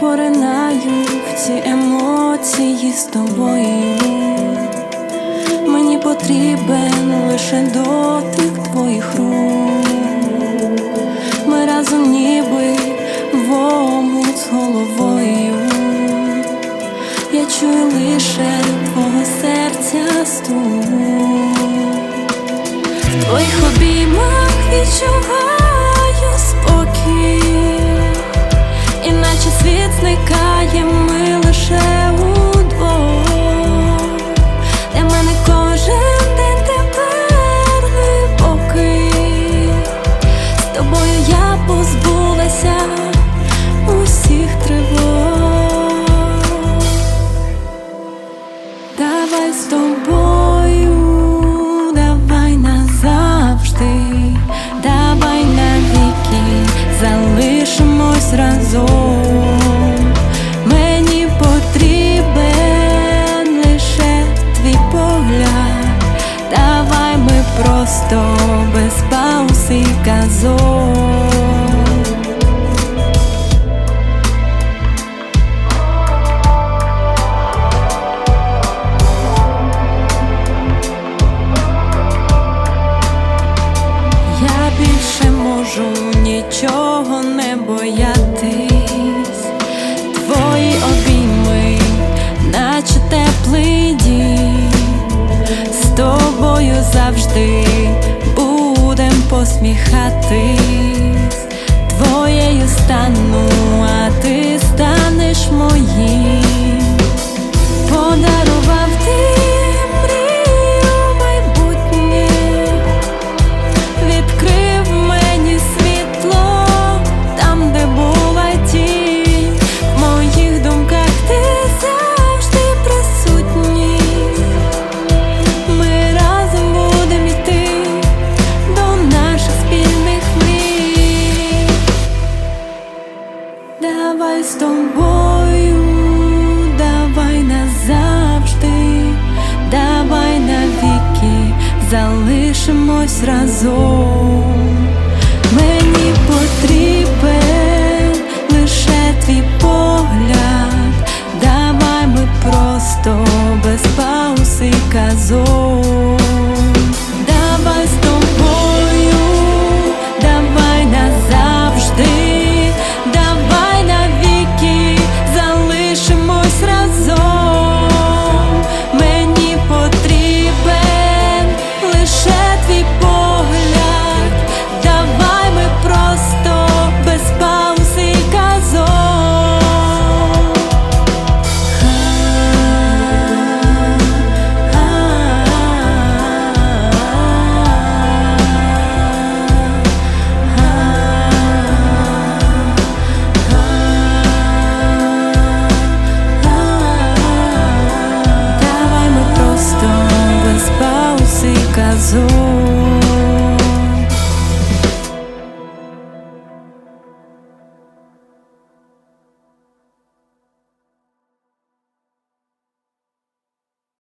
поринаю в ці емоції з тобою. Мені потрібен лише дотик твоїх рук. Ми разом ніби в омут з головою. Я чую лише твого серця стук. В твоїх обіймах відчуваю спокій, ми лише удвох. Для мене кожен день тепер глибокий. З тобою я позбулася усіх тривог. Давай з тобою, давай назавжди, давай навіки залишимось разом. Просто без пауз і казок. Я більше можу нічого не боятись. Твої обійми, наче теплий тобою завжди будем посміхатись. Твоєю стану, а ти станеш моїм. З тобою, давай назавжди, давай навіки залишимось разом. Давай